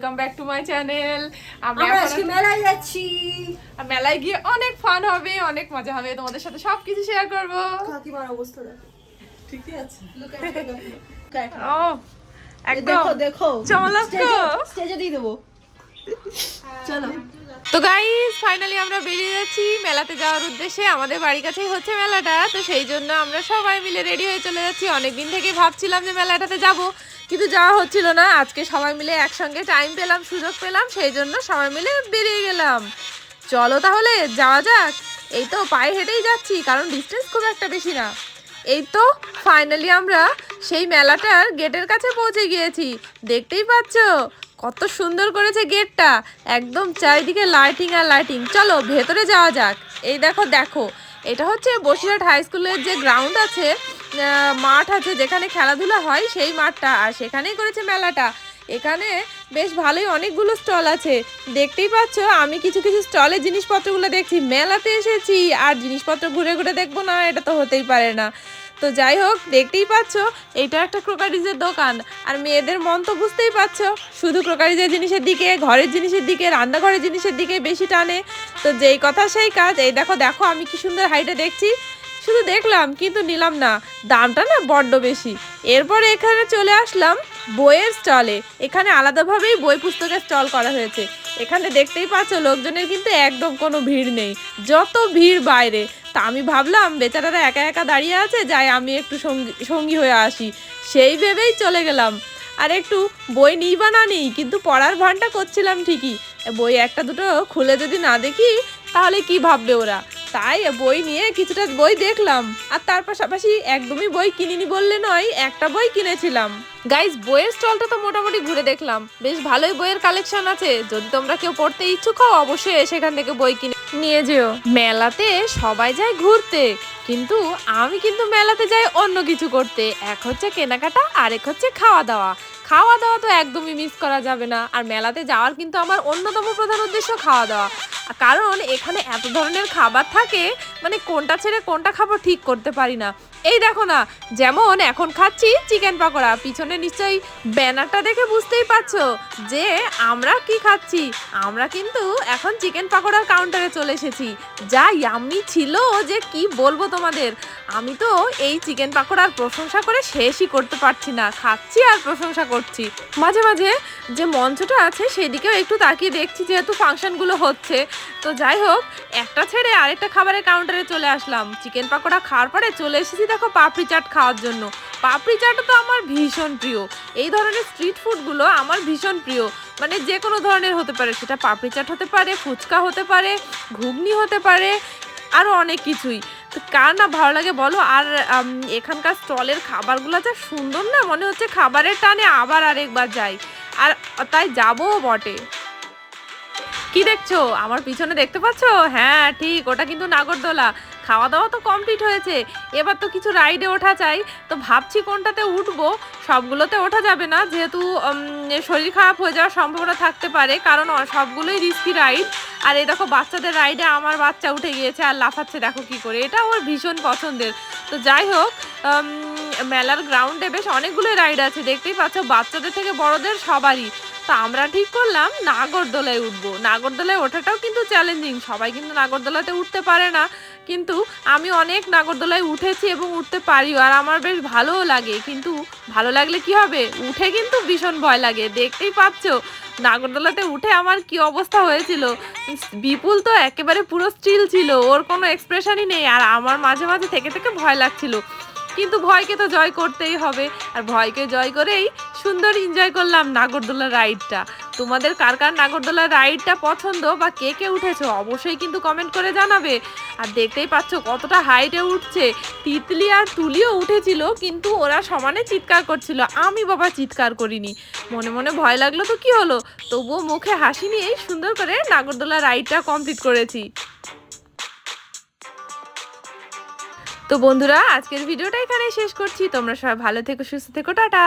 Back to my channel আমরা আমরা আজকে মেলায় যাচ্ছি। মেলায় গিয়ে অনেক ফান হবে অনেক মজা হবে। তোমাদের সাথে সবকিছু শেয়ার করব। কাকিমার অবস্থা দেখো। ঠিকই আছে। ও একদম। দেখো। দেখো। স্টেজে- স্টেজে দিয়ে দেবো। চলো। তো গাইস ফাইনালি আমরা বেরিয়ে যাচ্ছি। মেলাতে যাওয়ার উদ্দেশ্যে আমাদের বাড়ির কাছেই হচ্ছে মেলাটা। তো সেই জন্য আমরা সবাই মিলে রেডি হয়ে চলে যাচ্ছি। অনেকদিন থেকে ভাবছিলাম যে মেলাটাতে যাব, কিন্তু যাওয়া হচ্ছিল না। আজকে সবাই মিলে একসঙ্গে টাইম পেলাম, সুযোগ পেলাম, সেই জন্য সবাই মিলে বেরিয়ে গেলাম। চলো তাহলে, যাওয়া যাক। এই তো পায়ে হেঁটেই যাচ্ছি, কারণ ডিস্টেন্স খুব একটা বেশি না। এই তো ফাইনালি আমরা সেই মেলাটার গেটের কাছে পৌঁছে গিয়েছি। দেখতেই পাচ্ছ? কত সুন্দর করেছে গেটটা। একদম চারিদিকে লাইটিং আর লাইটিং চলো, ভেতরে যাওয়া যাক। এই দেখো দেখো। এটা হচ্ছে বসিরহাট হাই স্কুলের যে গ্রাউন্ড আছে মাঠ আছে, যেখানে খেলাধুলা হয়, সেই মাঠটা। আর সেখানেই করেছে মেলাটা। এখানে বেশ ভালোই অনেকগুলো স্টল আছে। দেখতেই পাচ্ছ, আমি কিছু কিছু স্টলে জিনিসপত্রগুলো দেখছি। মেলাতে এসেছি। আর জিনিসপত্র ঘুরে ঘুরে দেখব না, এটা তো হতেই পারে না। তো যাই হোক, দেখতেই পাচ্ছ এটা একটা ক্রোকারিজের দোকান। আর মেয়েদের মন তো বুঝতেই পারছ শুধু ক্রোকারিজের জিনিসের দিকে, ঘরের জিনিসের দিকে, রান্নাঘরের জিনিসের দিকে বেশি টানে। তো যেই কথা সেই কাজ, এই দেখো দেখো, আমি কি সুন্দর হাইটে দেখছি। শুধু দেখলাম, কিন্তু নিলাম না, দামটা না বড্ড বেশি। এরপরে এখানে চলে আসলাম বইয়ের স্টলে এখানে আলাদাভাবেই বই পুস্তকের স্টল করা হয়েছে। এখানে দেখতেই পাচ্ছ, লোকজনের কিন্তু একদম কোনো ভিড় নেই। যত ভিড় বাইরে তা আমি ভাবলাম, বেচারারা একা একা দাঁড়িয়ে আছে, যাই আমি একটু সঙ্গী সঙ্গী হয়ে আসি। সেই ভেবেই চলে গেলাম। আর একটু বই নিই বা না নিই, কিন্তু পড়ার ভানটা করছিলাম ঠিকই। বই একটা দুটো খুলে যদি না দেখি, তাহলে কি ভাববে ওরা? তাই বই নিয়ে কিছুটা বই দেখলাম। আর তার পাশাপাশি একদমই বই কিনিনি বললে নয়, একটা বই কিনেছিলাম। গাইজ, বইয়ের স্টলটা তো মোটামুটি ঘুরে দেখলাম। বেশ ভালোই বইয়ের কালেকশন আছে। যদি তোমরা কেউ পড়তে ইচ্ছুক হও, অবশ্যই সেখান থেকে বই কিনে নিয়ে যেও। মেলাতে সবাই যায় ঘুরতে, কিন্তু আমি কিন্তু মেলাতে যাই অন্য কিছু করতে। এক হচ্ছে কেনাকাটা, আরেক হচ্ছে খাওয়া দাওয়া খাওয়া দাওয়া তো একদমই মিস করা যাবে না। আর মেলাতে যাওয়ার কিন্তু আমার অন্যতম প্রধান উদ্দেশ্য খাওয়া দাওয়া কারণ এখানে এত ধরনের খাবার থাকে মানে কোনটা ছেড়ে কোনটা খাব ঠিক করতে পারি না। এই দেখো না, যেমন এখন খাচ্ছি চিকেন পাকোড়া, পিছনে নিশ্চয়ই ব্যানারটা দেখে বুঝতেই পারছ যে আমরা কি খাচ্ছি। আমরা কিন্তু এখন চিকেন পাকোড়ার কাউন্টারে চলে এসেছি। যা ইয়াম্মি ছিল যে কি বলব তোমাদের? আমি তো এই চিকেন পাকোড়ার প্রশংসা করে শেষই করতে পারছি না, খাচ্ছি আর প্রশংসা করছি। মাঝে মাঝে যে মঞ্চটা আছে সেদিকেও একটু তাকিয়ে দেখছি যেহেতু ফাংশনগুলো হচ্ছে। তো যাই হোক, একটা ছেড়ে আরেকটা খাবারের কাউন্টারে চলে আসলাম। চিকেন পাকোড়া খাওয়ার পরে চলে এসেছি দেখো পাপড়ি চাট খাওয়ার জন্য। পাপড়ি চাটও তো আমার ভীষণ প্রিয়। এই ধরনের স্ট্রিট ফুডগুলো আমার ভীষণ প্রিয়। মানে যে কোনো ধরনের হতে পারে। সেটা পাপড়ি চাট হতে পারে, ফুচকা হতে পারে, ঘুগনি হতে পারে আরও অনেক কিছুই। তো কার না ভালো লাগে বলো? আর এখানকার স্টলের খাবারগুলো যা সুন্দর না? মনে হচ্ছে খাবারের টানে আবার আরেকবার যাই। আর, তাই যাবও বটে। কি দেখছ? আমার পিছনে দেখতে পাচ্ছো? হ্যাঁ ঠিক, ওটা কিন্তু নাগরদোলা। খাওয়া দাওয়া তো কমপ্লিট হয়েছে। এবার তো কিছু রাইডে ওঠা চাই তো ভাবছি কোনটাতে উঠবো? সবগুলোতে ওঠা যাবে না। যেহেতু শরীর খারাপ হয়ে যাওয়ার সম্ভাবনা থাকতে পারে, কারণ সবগুলোই রিস্কি রাইড আর এই দেখো, বাচ্চাদের রাইডে আমার বাচ্চা উঠে গিয়েছে আর লাফাচ্ছে, দেখো কি করে। এটা ওর ভীষণ পছন্দের। তো যাই হোক মেলার গ্রাউন্ডে বেশ অনেকগুলো রাইড আছে। দেখতেই পাচ্ছ, বাচ্চাদের থেকে বড়দের সবারই। তো আমরা ঠিক করলাম নাগরদোলায় উঠবো। নাগরদোলায় ওঠাটাও কিন্তু চ্যালেঞ্জিং সবাই কিন্তু নাগরদোলাতে উঠতে পারে না। কিন্তু আমি অনেক নাগরদোলায় উঠেছি এবং উঠতে পারিও, আর আমার বেশ ভালোও লাগে। কিন্তু ভালো লাগলে কি হবে? উঠে কিন্তু ভীষণ ভয় লাগে। দেখতেই পাচ্ছ, নাগরদোলাতে উঠে আমার কি অবস্থা হয়েছিল। বিপুল তো একেবারে পুরো স্টিল ছিল, ওর কোনো এক্সপ্রেশনই নেই। আর আমার মাঝে মাঝে থেকে থেকে ভয় লাগছিল। কিন্তু ভয়কে তো জয় করতেই হবে। আর ভয়কে জয় করেই সুন্দর এনজয় করলাম নাগরদোলা রাইডটা তোমাদের কার কার নাগরদোলা রাইডটা পছন্দ বা কে কে উঠেছো অবশ্যই কিন্তু কমেন্ট করে জানাবে। আর দেখতেই পাচ্ছ কতটা হাইটে উঠছে। তিতলি আর তুলিও উঠেছিল, কিন্তু ওরা সমানে চিৎকার করছিল। আমি বাবা চিৎকার করিনি। মনে মনে ভয় লাগল তো কি হলো? তবুও মুখে হাসি নিয়েই সুন্দর করে নাগরদোলা রাইডটা কমপ্লিট করেছি। তো বন্ধুরা আজকের ভিডিওটা এখানেই শেষ করছি। তোমরা সবাই ভালো থেকো সুস্থ থেকো টাটা।